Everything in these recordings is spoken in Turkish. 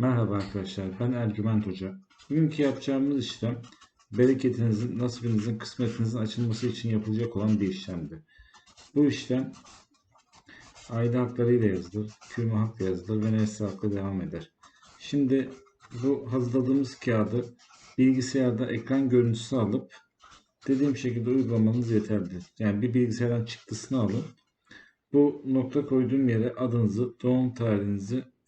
Merhaba arkadaşlar, ben Ercüment Hoca. Bugünkü yapacağımız işlem bereketinizin, nasibinizin, kısmetinizin açılması için yapılacak olan bir işlemdi. Bu işlem aile haklarıyla yazılır, kürme hakla yazılır ve nesli hakla devam eder. Şimdi bu hazırladığımız kağıdı bilgisayarda ekran görüntüsü alıp dediğim şekilde uygulamanız yeterlidir. Yani bir bilgisayardan çıktısını alın. Bu nokta koyduğum yere adınızı, doğum tarihinizi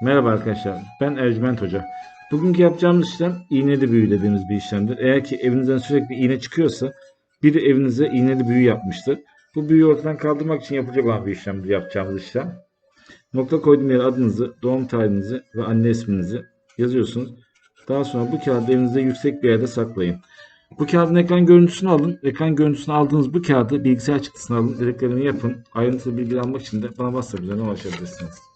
Merhaba arkadaşlar. Ben Ercüment Hoca. Bugünkü yapacağımız işlem iğneli büyü dediğimiz bir işlemdir. Eğer ki evinizden sürekli iğne çıkıyorsa biri evinize iğneli büyü yapmıştır. Bu büyüyü ortadan kaldırmak için yapılacak olan bir işlemdir yapacağımız işlem. Nokta koyduğum yere adınızı, doğum tarihinizi ve anne isminizi yazıyorsunuz. Daha sonra bu kağıdı evinizde yüksek bir yerde saklayın. Bu kağıdın ekran görüntüsünü alın. Ekran görüntüsünü aldığınız bu kağıdı bilgisayar çıktısını alın. Dediklerimi yapın. Ayrıntılı bilgi almak için de bana WhatsApp üzerinden ulaşabilirsiniz.